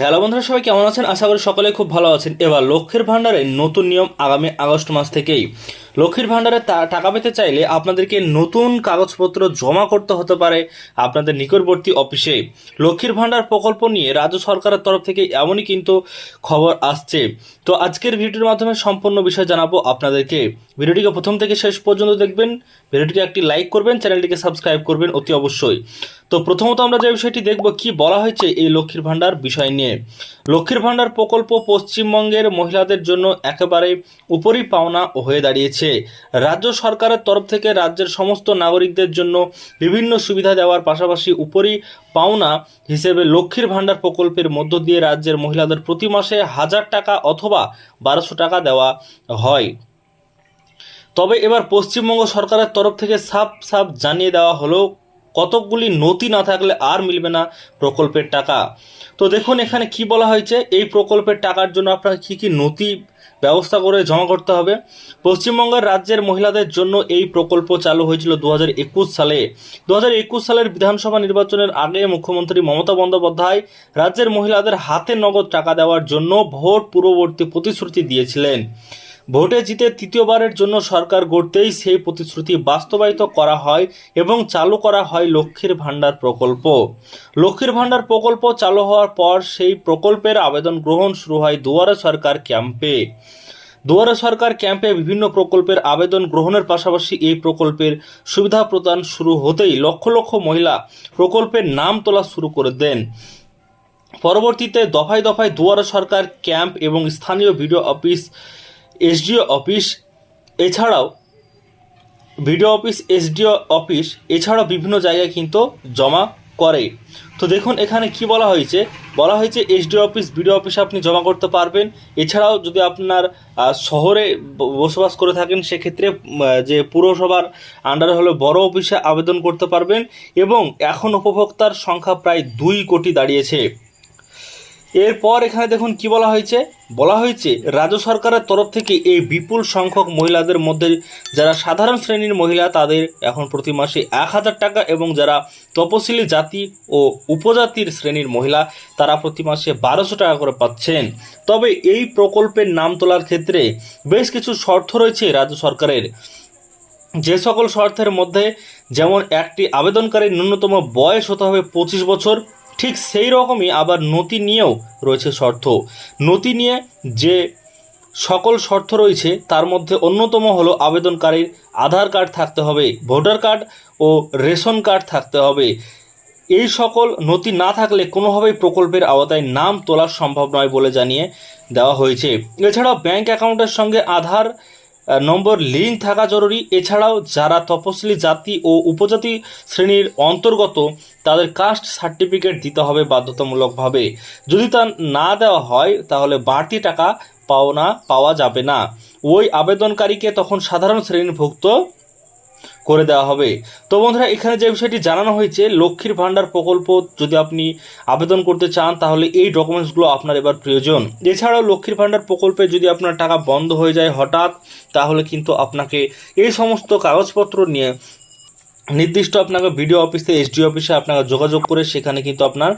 Hello বন্ধুরা, সবাই কেমন আছেন? আশা করি সকলে খুব ভালো আছেন। এবার লক্ষ্যের ভাণ্ডারে নতুন নিয়ম আগামী আগস্ট মাস থেকেই। লক্ষ্মীর ভাণ্ডারে টাকা পেতে চাইলে আপনাদেরকে নতুন কাগজপত্র জমা করতে হতে পারে আপনাদের নিকটবর্তী অফিসে। লক্ষ্মীর ভাণ্ডার প্রকল্প নিয়ে রাজ্য সরকারের তরফ থেকে এমনই কিন্তু খবর আসছে। তো আজকের ভিডিওর মাধ্যমে সম্পূর্ণ বিষয় জানাব আপনাদেরকে। ভিডিওটিকে প্রথম থেকে শেষ পর্যন্ত দেখবেন। ভিডিওটিকে একটি লাইক করবেন, চ্যানেলটিকে সাবস্ক্রাইব করবেন অতি অবশ্যই। তো প্রথমত আমরা যে বিষয়টি দেখব, কি বলা হয়েছে এই লক্ষ্মীর ভাণ্ডার বিষয় নিয়ে? লক্ষ্মীর ভাণ্ডার প্রকল্প পশ্চিমবঙ্গের মহিলাদের জন্য একেবারে উপরই পাওনা হয়ে দাঁড়িয়েছে। রাজ্য সরকারের তরফ থেকে রাজ্যের সমস্ত নাগরিকদের জন্য বিভিন্ন সুবিধা দেওয়ার পাশাপাশি উপরই পাওনা হিসেবে লক্ষ্মীর ভাণ্ডার প্রকল্পের মধ্য দিয়ে রাজ্যের মহিলাদের প্রতি মাসে হাজার টাকা অথবা বারোশো টাকা দেওয়া হয়। তবে এবার পশ্চিমবঙ্গ সরকারের তরফ থেকে সাফ সাফ জানিয়ে দেওয়া হলো, কতকগুলি নথি না থাকলে আর মিলবে না প্রকল্পের টাকা। তো দেখুন এখানে কি বলা হয়েছে, এই প্রকল্পের টাকার জন্য আপনার কী কী নথি ব্যবস্থা করে জমা করতে হবে। পশ্চিমবঙ্গের রাজ্যের মহিলাদের জন্য এই প্রকল্প চালু হয়েছিল দু হাজার একুশ সালে। দু হাজার একুশ সালের বিধানসভা নির্বাচনের আগে মুখ্যমন্ত্রী মমতা বন্দ্যোপাধ্যায় রাজ্যের মহিলাদের হাতে নগদ টাকা দেওয়ার জন্য ভোট পূর্ববর্তী প্রতিশ্রুতি দিয়েছিলেন। ভোটে জিতে তৃতীয়বারের জন্য সরকার গড়তেই সেই প্রতিশ্রুতি বাস্তবায়িত করা হয় এবং চালু করা হয় লক্ষ্মীর ভাণ্ডার প্রকল্প। লক্ষ্মীর ভাণ্ডার প্রকল্প চালু হওয়ার পর সেই প্রকল্পের আবেদন গ্রহণ শুরু হয় দুয়ারে সরকার ক্যাম্পে। দুয়ারে সরকার ক্যাম্পে বিভিন্ন প্রকল্পের আবেদন গ্রহণের পাশাপাশি এই প্রকল্পের সুবিধা প্রদান শুরু হতেই লক্ষ লক্ষ মহিলা প্রকল্পের নাম তোলা শুরু করে দেন। পরবর্তীতে দফায় দফায় দুয়ারে সরকার ক্যাম্প এবং স্থানীয় ভিডিও অফিস এসডিও অফিস এছাড়াও ভিডিও অফিস এসডিও অফিস এছাড়াও বিভিন্ন জায়গায় কিন্তু জমা করে। তো দেখুন এখানে কি বলা হয়েছে? বলা হয়েছে এসডিও অফিস বিডিও অফিসে আপনি জমা করতে পারবেন। এছাড়াও যদি আপনার শহরে বসবাস করে থাকেন, সেক্ষেত্রে যে পুরসভার আন্ডারে হলে বড় অফিসে আবেদন করতে পারবেন এবং এখন উপভোক্তার সংখ্যা প্রায় দুই কোটি দাঁড়িয়েছে। এরপর এখানে দেখুন কি বলা হয়েছে? বলা হয়েছে, রাজ্য সরকারের তরফ থেকে এই বিপুল সংখ্যক মহিলাদের মধ্যে যারা সাধারণ শ্রেণির মহিলা, তাদের এখন প্রতি মাসে এক হাজার টাকা এবং যারা তপশিলি জাতি ও উপজাতির শ্রেণির মহিলা, তারা প্রতি মাসে বারোশো টাকা করে পাচ্ছেন। তবে এই প্রকল্পের নাম তোলার ক্ষেত্রে বেশ কিছু শর্ত রয়েছে রাজ্য সরকারের। যে সকল শর্তের মধ্যে যেমন একটি আবেদনকারীর ন্যূনতম বয়স হতে হবে পঁচিশ বছর ঠিক সেই রকমই আবার নথি নিয়েও রয়েছে শর্ত। নথি নিয়ে যে সকল শর্ত রয়েছে, তার মধ্যে অন্যতম হলো আবেদনকারীর আধার কার্ড থাকতে হবে, ভোটার কার্ড ও রেশন কার্ড থাকতে হবে। এই সকল নথি না থাকলে কোনোভাবেই প্রকল্পের আওতায় নাম তোলা সম্ভব নয় বলে জানিয়ে দেওয়া হয়েছে। এছাড়াও ব্যাংক অ্যাকাউন্টের সঙ্গে আধার নম্বর লিঙ্ক থাকা জরুরি। এছাড়াও যারা তপশিলি জাতি ও উপজাতি শ্রেণির অন্তর্গত, তাদের কাস্ট সার্টিফিকেট দিতে হবে বাধ্যতামূলকভাবে। যদি তা না দেওয়া হয়, তাহলে বাড়তি টাকা পাওনা, পাওয়া যাবে না। ওই আবেদনকারীকে তখন সাধারণ শ্রেণীভুক্ত করে দেওয়া হবে। তো বন্ধুরা, এখানে যে বিষয়টি জানানো হয়েছে, লক্ষ্মীর ভাণ্ডার প্রকল্প যদি আপনি আবেদন করতে চান, তাহলে এই ডকুমেন্টসগুলো আপনার এবার প্রয়োজন। এছাড়াও লক্ষ্মীর ভাণ্ডার প্রকল্পে যদি আপনার টাকা বন্ধ হয়ে যায় হঠাৎ, তাহলে কিন্তু আপনাকে এই সমস্ত কাগজপত্র নিয়ে নির্দিষ্ট আপনাকে বিডিও অফিসে এসডি অফিসে আপনাকে যোগাযোগ করে সেখানে কিন্তু আপনার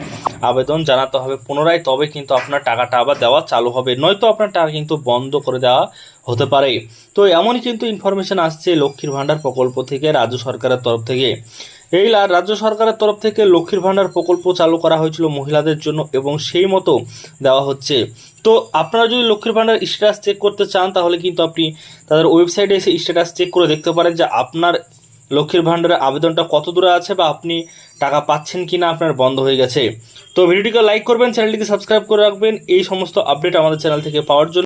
আবেদন জানাতে হবে পুনরায়। তবে কিন্তু আপনার টাকাটা আবার দেওয়া চালু হবে। নয়তো আপনার টাকা কিন্তু বন্ধ করে দেওয়া হতে পারে। তো এমনই কিন্তু ইনফরমেশন আসছে লক্ষ্মীর ভাণ্ডার প্রকল্প থেকে রাজ্য সরকারের তরফ থেকে। এই রাজ্য সরকারের তরফ থেকে লক্ষ্মীর ভাণ্ডার প্রকল্প চালু করা হয়েছিল মহিলাদের জন্য এবং সেই মতো দেওয়া হচ্ছে। তো আপনারা যদি লক্ষ্মীর ভাণ্ডার স্ট্যাটাস চেক করতে চান, তাহলে কিন্তু আপনি তাদের ওয়েবসাইটে এসে স্ট্যাটাস চেক করে দেখতে পারেন যে আপনার লক্ষ্মীর ভাণ্ডারের আবেদনটা কত দূরে আছে বা আপনি টাকা পাচ্ছেন কি না আপনার বন্ধ হয়ে গেছে? তো ভিডিওটিকে লাইক করবেন, চ্যানেলটিকে সাবস্ক্রাইব করে রাখবেন। এই সমস্ত আপডেট আমাদের চ্যানেল থেকে পাওয়ার জন্য।